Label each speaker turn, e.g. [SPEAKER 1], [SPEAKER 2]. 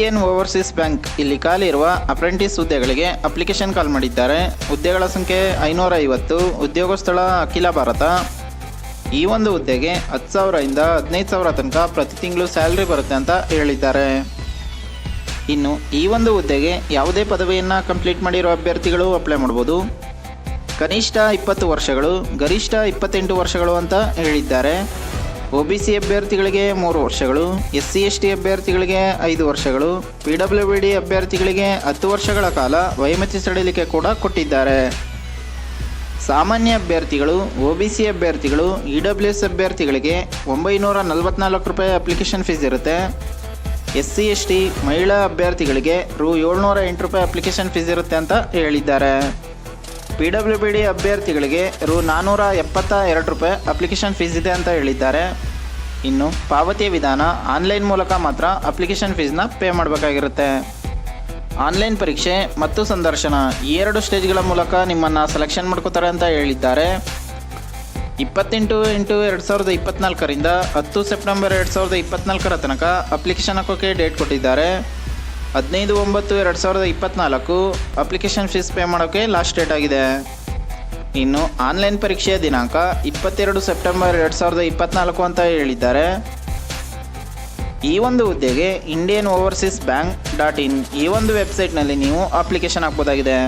[SPEAKER 1] Overseas bank ಇಲ್ಲಿ ಖಾಲಿ ಇರುವ ಅಪ್ರೆಂಟಿಸ್ ಹುದ್ದೆಗಳಿಗೆ ಅಪ್ಲಿಕೇಶನ್ ಕಾಲ್ ಮಾಡಿದ್ದಾರೆ. ಹುದ್ದೆಗಳ ಸಂಖ್ಯೆ ಐನೂರ ಐವತ್ತು ಉದ್ಯೋಗ ಸ್ಥಳ ಅಖಿಲ ಭಾರತ. ಈ ಒಂದು ಹುದ್ದೆಗೆ ಹತ್ತು ಸಾವಿರದಿಂದ ಹದಿನೈದು ಸಾವಿರ ತನಕ ಪ್ರತಿ ತಿಂಗಳು ಸ್ಯಾಲ್ರಿ ಬರುತ್ತೆ ಅಂತ ಹೇಳಿದ್ದಾರೆ. ಇನ್ನು ಈ ಒಂದು ಹುದ್ದೆಗೆ ಯಾವುದೇ ಪದವಿಯನ್ನು ಕಂಪ್ಲೀಟ್ ಮಾಡಿರೋ ಅಭ್ಯರ್ಥಿಗಳು ಅಪ್ಲೈ ಮಾಡ್ಬೋದು. ಕನಿಷ್ಠ ಇಪ್ಪತ್ತು ವರ್ಷಗಳು, ಗರಿಷ್ಠ ಇಪ್ಪತ್ತೆಂಟು ವರ್ಷಗಳು ಅಂತ ಹೇಳಿದ್ದಾರೆ. ಒ ಬಿ ಸಿ ಅಭ್ಯರ್ಥಿಗಳಿಗೆ ಮೂರು ವರ್ಷಗಳು, ಎಸ್ ಸಿ ಎಸ್ ಟಿ ಅಭ್ಯರ್ಥಿಗಳಿಗೆ ಐದು ವರ್ಷಗಳು, ಪಿ ಡಬ್ಲ್ಯೂ ಬಿ ಡಿ ಅಭ್ಯರ್ಥಿಗಳಿಗೆ ಹತ್ತು ವರ್ಷಗಳ ಕಾಲ ವೈಮತಿ ಸಡಿಲಿಕೆ ಕೂಡ ಕೊಟ್ಟಿದ್ದಾರೆ. ಸಾಮಾನ್ಯ ಅಭ್ಯರ್ಥಿಗಳು ಒಬಿಸಿ ಅಭ್ಯರ್ಥಿಗಳು, ಇ ಡಬ್ಲ್ಯೂ ಎಸ್ ಅಭ್ಯರ್ಥಿಗಳಿಗೆ ಒಂಬೈನೂರ ನಲವತ್ನಾಲ್ಕು ರೂಪಾಯಿ ಅಪ್ಲಿಕೇಶನ್ ಫೀಸ್ ಇರುತ್ತೆ. ಎಸ್ ಸಿ ಎಸ್ ಟಿ ಮಹಿಳಾ ಅಭ್ಯರ್ಥಿಗಳಿಗೆ ರು ಏಳ್ನೂರ ಎಂಟು ರೂಪಾಯಿ ಅಪ್ಲಿಕೇಶನ್ ಫೀಸ್ ಇರುತ್ತೆ ಅಂತ ಹೇಳಿದ್ದಾರೆ. ಪಿ ಡಬ್ಲ್ಯೂ ಬಿ ಡಿ ಅಭ್ಯರ್ಥಿಗಳಿಗೆ ರು ನಾನ್ನೂರ ಎಪ್ಪತ್ತ ಎರಡು ರೂಪಾಯಿ ಅಪ್ಲಿಕೇಶನ್ ಫೀಸ್ ಇದೆ ಅಂತ ಹೇಳಿದ್ದಾರೆ. ಇನ್ನು ಪಾವತಿಯ ವಿಧಾನ, ಆನ್ಲೈನ್ ಮೂಲಕ ಮಾತ್ರ ಅಪ್ಲಿಕೇಶನ್ ಫೀಸ್ನ ಪೇ ಮಾಡಬೇಕಾಗಿರುತ್ತೆ. ಆನ್ಲೈನ್ ಪರೀಕ್ಷೆ ಮತ್ತು ಸಂದರ್ಶನ, ಈ ಎರಡು ಸ್ಟೇಜ್ಗಳ ಮೂಲಕ ನಿಮ್ಮನ್ನು ಸೆಲೆಕ್ಷನ್ ಮಾಡ್ಕೋತಾರೆ ಅಂತ ಹೇಳಿದ್ದಾರೆ. ಇಪ್ಪತ್ತೆಂಟು ಎಂಟು ಎರಡು ಸಾವಿರದ ಇಪ್ಪತ್ನಾಲ್ಕರಿಂದ ಹತ್ತು ಸೆಪ್ಟೆಂಬರ್ ಎರಡು ಸಾವಿರದ ಇಪ್ಪತ್ನಾಲ್ಕರ ತನಕ ಅಪ್ಲಿಕೇಶನ್ ಹಾಕೋಕೆ ಡೇಟ್ ಕೊಟ್ಟಿದ್ದಾರೆ. ಹದಿನೈದು ಒಂಬತ್ತು, ಎರಡು ಸಾವಿರದ ಇಪ್ಪತ್ನಾಲ್ಕು. ಅಪ್ಲಿಕೇಶನ್ ಫೀಸ್ ಪೇ ಮಾಡೋಕ್ಕೆ ಲಾಸ್ಟ್ ಡೇಟ್ ಆಗಿದೆ. ಇನ್ನು ಆನ್ಲೈನ್ ಪರೀಕ್ಷೆಯ ದಿನಾಂಕ ಇಪ್ಪತ್ತೆರಡು ಸೆಪ್ಟೆಂಬರ್ ಎರಡು ಸಾವಿರದ ಇಪ್ಪತ್ನಾಲ್ಕು ಅಂತ ಹೇಳಿದ್ದಾರೆ. ಈ ಒಂದು ಹುದ್ದೆಗೆ Indian Overseas Bank dot in ಈ ಒಂದು ವೆಬ್ಸೈಟ್ನಲ್ಲಿ ನೀವು ಅಪ್ಲಿಕೇಶನ್ ಹಾಕ್ಬೋದಾಗಿದೆ.